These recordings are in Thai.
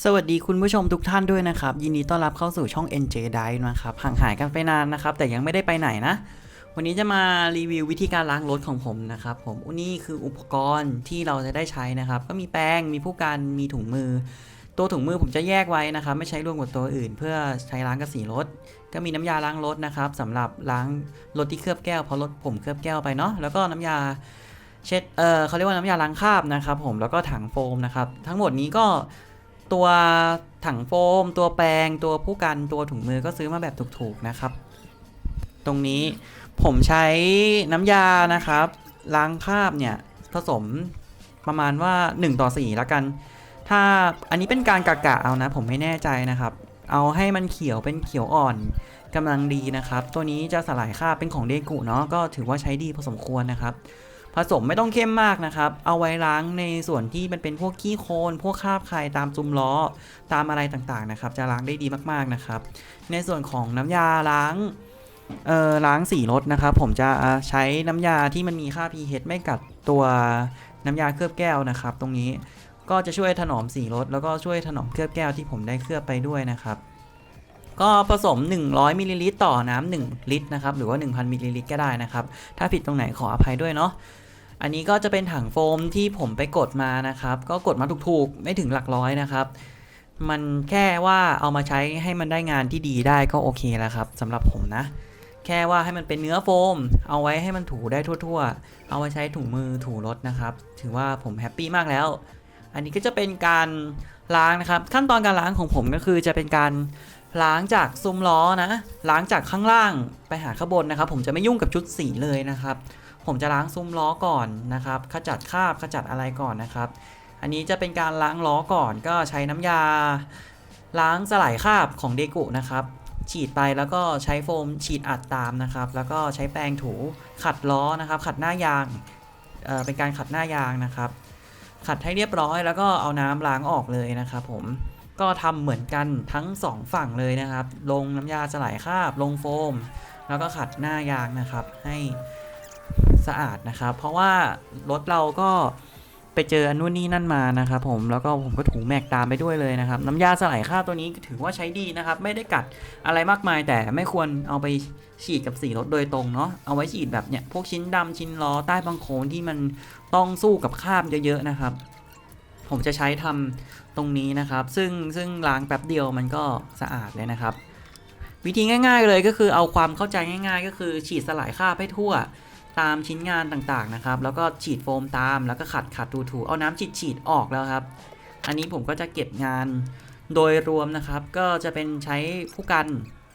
สวัสดีคุณผู้ชมทุกท่านด้วยนะครับ ยินดีต้อนรับเข้าสู่ช่อง NJ Dive นะครับห่างหายกันไปนานนะครับ แต่ยังไม่ได้ไปไหนนะ วันนี้จะมารีวิววิธีการล้างรถของผมนะครับ ผมอันนี่คืออุปกรณ์ที่เราจะได้ใช้นะครับ ก็มีแป้งมีผู้กันมีถุงมือ ตัวถุงมือผมจะแยกไว้นะครับ ไม่ใช้ร่วมกับตัวอื่น เพื่อใช้ล้างกับสีรถ ก็มีน้ำยาล้างรถนะครับสำหรับล้างรถที่เคลือบแก้วเพราะรถผมเคลือบแก้วไปเนาะแล้วก็น้ำยาเช็ดเออเขาเรียกว่าน้ำยาล้างคราบนะครับ ผมแล้วก็ถังโฟมนะครับ ทั้งหมดนี้ก็ ตัวถังโฟม ตัวแปรงตัวผู้กันตัวถุงมือก็ซื้อมาแบบถูกๆนะครับ ตรงนี้ผมใช้น้ำยานะครับ ล้างคราบเนี่ยผสมประมาณว่า 1 ต่อ 4 แล้วกัน ถ้าอันนี้เป็นการกะกะเอานะ ผมไม่แน่ใจนะครับ เอาให้มันเขียวเป็นเขียวอ่อนกำลังดีนะครับ ตัวนี้จะสลายคราบเป็นของเดกุเนาะก็ถือว่าใช้ดีพอสมควรนะครับ ผสมไม่ต้องเข้มมากนะครับ เอาไว้ล้างในส่วนที่มันเป็นพวกขี้โคลนพวกคราบใครตามจุมล้อตามอะไรต่างๆนะครับ จะล้างได้ดีมากๆนะครับ ในส่วนของน้ำยาล้างเอ่อล้างสีรถนะครับ ผมจะใช้น้ำยาที่มันมีค่า pH ไม่กัดตัวน้ำยาเคลือบแก้วนะครับ ตรงนี้ก็จะช่วยถนอมสีรถแล้วก็ช่วยถนอมเคลือบแก้วที่ผมได้เคลือบไปด้วยนะครับก็ผสม 100มิลลิลิตรต่อน้ำ1ลิตรนะครับ หรือว่า 1,000มิลลิลิตรก็ได้นะครับ ถ้าผิดตรงไหนขออภัยด้วยเนาะ อันนี้ก็จะเป็นถังโฟมที่ผมไปกดมานะครับ ก็กดมาถูกๆ ไม่ถึงหลักร้อยนะครับ มันแค่ว่าเอามาใช้ให้มันได้งานที่ดีได้ก็โอเคแล้วครับสำหรับผมนะ แค่ว่าให้มันเป็นเนื้อโฟม เอาไว้ให้มันถูได้ทั่ว ๆ เอาไว้ใช้ถุงมือถูรถนะครับ ถือว่าผมแฮปปี้มากแล้ว อันนี้ก็จะเป็นการล้างนะครับ ขั้นตอนการล้างของผมก็คือจะเป็นการ ล้างจากซุ้มล้อนะ ล้างจากข้างล่างไปหาข้างบนนะครับ ผมจะไม่ยุ่งกับชุดสีเลยนะครับ ผมจะล้างซุ้มล้อก่อนนะครับ ขจัดคราบขจัดอะไรก่อนนะครับ อันนี้จะเป็นการล้างล้อก่อนก็ใช้น้ำยา ล้างสลายคราบของเดกุนะครับฉีดไปแล้วก็ใช้โฟมฉีดอัดตามนะครับ แล้วก็ใช้แปรงถูขัดล้อนะครับ ขัดหน้ายางเเป็นการขัดหน้ายางนะครับ ขัดให้เรียบร้อยแล้วก็เอาน้ำล้างออกเลยนะครับผม ก็ทำเหมือนกันทั้งสองฝั่งเลยนะครับ ลงน้ำยาสลายคราบ ลงโฟม แล้วก็ขัดหน้ายางนะครับ ให้สะอาดนะครับ เพราะว่ารถเราก็ไปเจออันนู่นนี่นั่นมานะครับ ผมแล้วก็ผมก็ถูแม็กตามไปด้วยเลยนะครับ น้ำยาสลายคราบตัวนี้ถือว่าใช้ดีนะครับ ไม่ได้กัดอะไรมากมาย แต่ไม่ควรเอาไปฉีดกับสีรถโดยตรงเนาะเอาไว้ฉีดแบบเนี้ยพวกชิ้นดำชิ้นล้อใต้บังโคลนที่มันต้องสู้กับคราบเยอะๆนะครับ ผมจะใช้ทำตรงนี้นะครับ ซึ่งซึ่งล้างแป๊บเดียวมันก็สะอาดเลยนะครับ วิธีง่าย ๆเลยก็คือเอาความเข้าใจง่าย ๆ ก็คือฉีดสลายคราบให้ทั่วตามชิ้นงานต่างๆนะครับ แล้วก็ฉีดโฟมตามแล้วก็ขัดขัดถูๆเอาน้ำฉีดฉีดออกแล้วครับ อันนี้ผมก็จะเก็บงานโดยรวมนะครับ ก็จะเป็นใช้ผู้กัน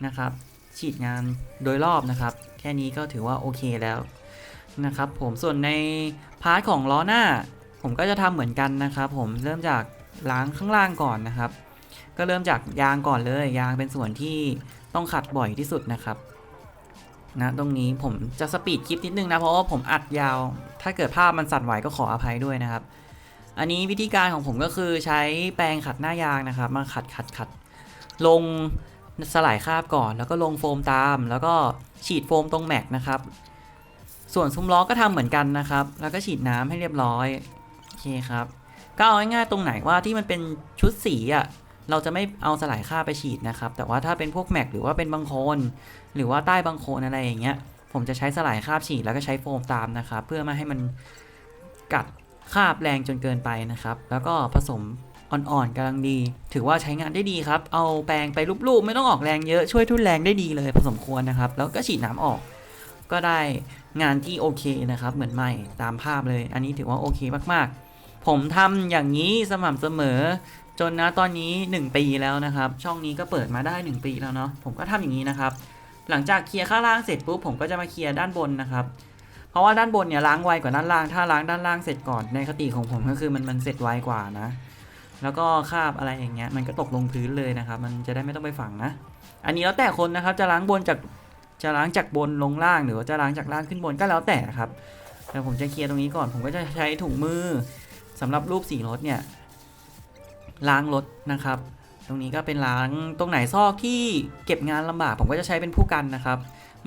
นะครับ ฉีดงานโดยรอบนะครับ แค่นี้ก็ถือว่าโอเคแล้วนะครับ ผมส่วนในพาร์ทของล้อหน้า ผมก็จะทำเหมือนกันนะครับผมเริ่มจากล้างข้างล่างก่อนนะครับ ก็เริ่มจากยางก่อนเลย ยางเป็นส่วนที่ต้องขัดบ่อยที่สุดนะครับนะตรงนี้ผมจะสปีดคลิปนิดนึงนะเพราะว่าผมอัดยาว ถ้าเกิดภาพมันสั่นไหวก็ขออภัยด้วยนะครับ อันนี้วิธีการของผมก็คือใช้แปรงขัดหน้ายางนะครับ มาขัดขัดขัดลงสลายคราบก่อน แล้วก็ลงโฟมตาม แล้วก็ฉีดโฟมตรงแม็กนะครับ ส่วนซุ้มล้อก็ทำเหมือนกันนะครับ แล้วก็ฉีดน้ำให้เรียบร้อย คครับ ก็เอาง่ายๆตรงไหนว่าที่มันเป็นชุดสีอะเราจะไม่เอาสลายคราบไปฉีดนะครับ แต่ว่าถ้าเป็นพวกแม็กหรือว่าเป็นบางโคลนหรือว่าใต้บางโคลนอะไรอย่างเงี้ย ผมจะใช้สลายคาบฉีดแล้วก็ใช้โฟมตามนะครับ เพื่อไม่ให้มันกัดคาบแรงจนเกินไปนะครับ แล้วก็ผสมอ่อนๆกำลังดี ถือว่าใช้งานได้ดีครับ เอาแปรงไปรูปๆไม่ต้องออกแรงเยอะช่วยทุ่นแรงได้ดีเลยพอสมควรนะครับ แล้วก็ฉีดน้ำออก ก็ได้งานที่โอเคนะครับ เหมือนใหม่ตามภาพเลย อันนี้ถือว่าโอเคมากๆ ผมทำอย่างนี้สม่ำเสมอ จนนะตอนนี้ 1 ปีแล้วนะครับ ช่องนี้ก็เปิดมาได้ 1 ปีแล้วเนาะผมก็ทำอย่างนี้นะครับ หลังจากเคลียร์ข้างล่างเสร็จปุ๊บผมก็จะมาเคลียร์ด้านบนนะครับเพราะว่าด้านบนเนี่ยล้างไวกว่าด้านล่าง ถ้าล้างด้านล่างเสร็จก่อนในคติของผมก็คือมันมันเสร็จไวกว่านะ แล้วก็คราบอะไรอย่างเงี้ยมันก็ตกลงพื้นเลยนะครับ มันจะได้ไม่ต้องไปฝังนะ อันนี้แล้วแต่คนนะครับจะล้างบนจากจะล้างจากบนลงล่างหรือว่าจะล้างจากล่างขึ้นบนก็แล้วแต่ครับแต่ผมจะเคลียร์ตรงนี้ก่อน ผมก็จะใช้ถุงมือ สำหรับรูปสีรถเนี่ยล้างรถนะครับ ตรงนี้ก็เป็นล้างตรงไหนซอกที่เก็บงานลำบาก ผมก็จะใช้เป็นผู้กันนะครับ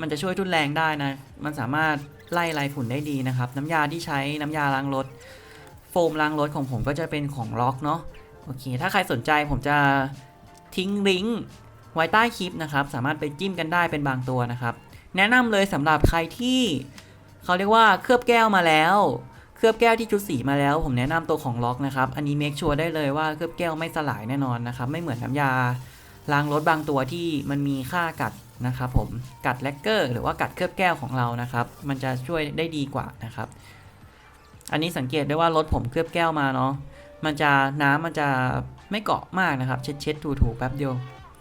มันจะช่วยทุนแรงได้นะ มันสามารถไล่ลายฝุ่นได้ดีนะครับ น้ำยาที่ใช้น้ำยาล้างรถ โฟมล้างรถของผมก็จะเป็นของล็อกเนาะโอเค ถ้าใครสนใจผมจะทิ้งลิงก์ไว้ใต้คลิปนะครับ สามารถไปจิ้มกันได้เป็นบางตัวนะครับ แนะนำเลยสำหรับใครที่เขาเรียกว่าเคลือบแก้วมาแล้ว เคลือบแก้วที่ชุดสีมาแล้ว ผมแนะนำตัวของล็อกนะครับ อันนี้เมคชัวร์ได้เลยว่าเคลือบแก้วไม่สลายแน่นอนนะครับ ไม่เหมือนน้ำยาล้างรถบางตัวที่มันมีค่ากัดนะครับผมกัดแลกเกอร์หรือว่ากัดเคลือบแก้วของเรานะครับ มันจะช่วยได้ดีกว่านะครับ อันนี้สังเกตได้ว่ารถผมเคลือบแก้วมาเนาะมันจะน้ำมันจะไม่เกาะมากนะครับ เช็ดเช็ดถูถูๆแป๊บเดียว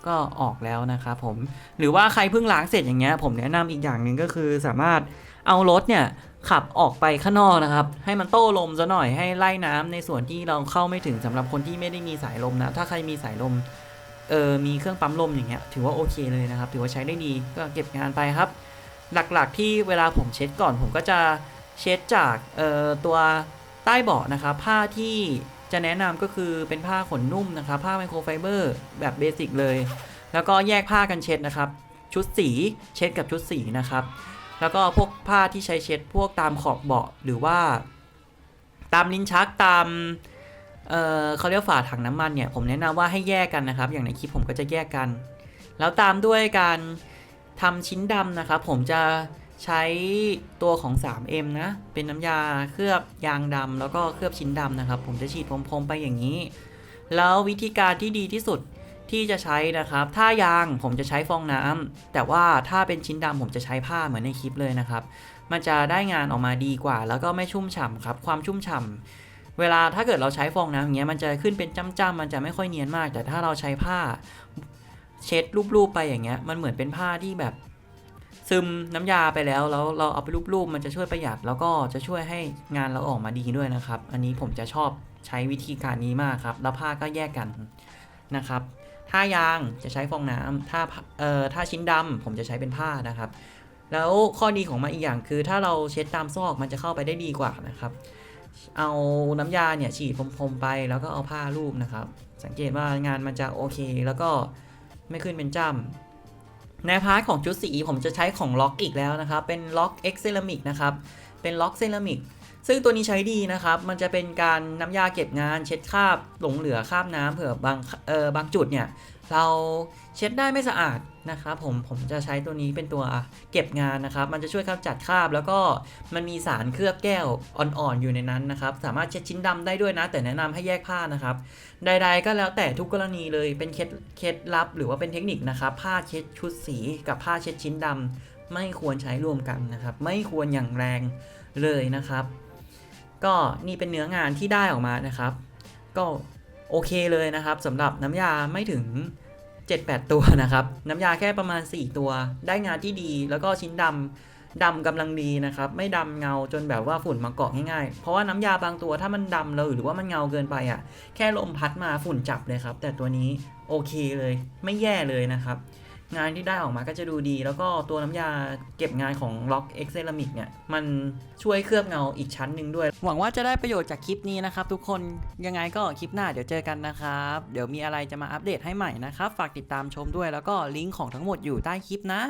ก็ออกแล้วนะครับผมหรือว่าใครเพิ่งล้างเสร็จอย่างเงี้ยผมแนะนำอีกอย่างหนึ่งก็คือสามารถเอารถเนี่ย ขับออกไปข้างนอกนะครับ ให้มันโต้ลมซะหน่อยให้ไล่น้ำในส่วนที่เราเข้าไม่ถึงสำหรับคนที่ไม่ได้มีสายลมนะ ถ้าใครมีสายลมเออมีเครื่องปั๊มลมอย่างเงี้ยถือว่าโอเคเลยนะครับ ถือว่าใช้ได้ดีก็เก็บงานไปครับ หลักๆที่เวลาผมเช็ดก่อน ผมก็จะเช็ดจากเอ่อตัวใต้เบาะนะครับ ผ้าที่จะแนะนำก็คือเป็นผ้าขนนุ่มนะครับ ผ้าไมโครไฟเบอร์แบบเบสิกเลย แล้วก็แยกผ้ากันเช็ดนะครับ ชุดสีเช็ดกับชุดสีนะครับ แล้วก็พวกผ้าที่ใช้เช็ดพวกตามขอบเบาะหรือว่า ตามลิ้นชักตามเอ่อเขาเรียกฝาถังน้ำมันเนี่ยผมแนะนำว่าให้แยกกันนะครับ อย่างในคลิปผมก็จะแยกกัน แล้วตามด้วยการทำชิ้นดำนะครับผมจะใช้ตัวของ 3M นะ เป็นน้ำยาเคลือบยางดำแล้วก็เคลือบชิ้นดำนะครับ ผมจะฉีดพรมๆไปอย่างนี้ แล้ววิธีการที่ดีที่สุด ที่จะใช้นะครับ ถ้ายางผมจะใช้ฟองน้ำแต่ว่าถ้าเป็นชิ้นดำผมจะใช้ผ้าเหมือนในคลิปเลยนะครับ มันจะได้งานออกมาดีกว่า แล้วก็ไม่ชุ่มฉ่ำครับ ความชุ่มฉ่ำเวลาถ้าเกิดเราใช้ฟองน้ำอย่างเงี้ยมันจะขึ้นเป็นจ้ำๆมันจะไม่ค่อยเนียนมาก แต่ถ้าเราใช้ผ้าเช็ดรูปๆไปอย่างเงี้ยมันเหมือนเป็นผ้าที่แบบซึมน้ำยาไปแล้วแล้วเราเอาไปรูปๆมันจะช่วยประหยัด แล้วก็จะช่วยให้งานเราออกมาดีด้วยนะครับ อันนี้ผมจะชอบใช้วิธีการนี้มากครับ แล้วผ้าก็แยกกันนะครับ ถ้ายางจะใช้ฟองน้ำถ้าเอ่อถ้าชิ้นดำผมจะใช้เป็นผ้านะครับ แล้วข้อดีของมันอีกอย่างคือ ถ้าเราเช็ดตามซอกมันจะเข้าไปได้ดีกว่านะครับ เอาน้ำยาเนี่ยฉีดพรมๆไปแล้วก็เอาผ้ารูปนะครับ สังเกตว่างานมันจะโอเค แล้วก็ไม่ขึ้นเป็นจ้ำในพาร์ทของชุดสีผมจะใช้ของล็อกอีกแล้วนะครับ เป็นล็อก X Ceramic นะครับ เป็นล็อกเซรามิก ซึ่งตัวนี้ใช้ดีนะครับ มันจะเป็นการน้ำยาเก็บงาน เช็ดคราบหลงเหลือคราบน้ำเผื่อบางเออบางจุดเนี่ยเราเช็ดได้ไม่สะอาดนะครับผมผมจะใช้ตัวนี้เป็นตัวเก็บงานนะครับ มันจะช่วยกำจัดคราบ แล้วก็มันมีสารเคลือบแก้วอ่อนๆอยู่ในนั้นนะครับ สามารถเช็ดชิ้นดำได้ด้วยนะ แต่แนะนำให้แยกผ้านะครับ ใด ๆ ก็แล้วแต่ทุกกรณีเลยเป็นเคล็ดเคล็ดลับ หรือว่าเป็นเทคนิคนะครับ ผ้าเช็ดชุดสีกับผ้าเช็ดชิ้นดำไม่ควรใช้รวมกันนะครับ ไม่ควรอย่างแรงเลยนะครับ ก็นี่เป็นเนื้องานที่ได้ออกมานะครับ ก็โอเคเลยนะครับสำหรับน้ำยาไม่ถึง 7-8 ตัวนะครับ น้ำยาแค่ประมาณ 4 ตัว ได้งานที่ดีแล้วก็ชิ้นดำดำกำลังดีนะครับ ไม่ดำเงาจนแบบว่าฝุ่นมาเกาะง่ายๆ เพราะว่าน้ำยาบางตัวถ้ามันดำเลยหรือว่ามันเงาเกินไปอะ แค่ลมพัดมาฝุ่นจับเลยครับ แต่ตัวนี้โอเคเลยไม่แย่เลยนะครับ งานที่ได้ออกมาก็จะดูดี แล้วก็ตัวน้ำยาเก็บงานของ Lock X Ceramic เนี่ย มันช่วยเคลือบเงาอีกชั้นหนึ่งด้วย หวังว่าจะได้ประโยชน์จากคลิปนี้นะครับทุกคนยังไงก็คลิปหน้าเดี๋ยวเจอกันนะครับ เดี๋ยวมีอะไรจะมาอัปเดตให้ใหม่นะครับ ฝากติดตามชมด้วยแล้วก็ลิงก์ของทั้งหมดอยู่ใต้คลิปนะ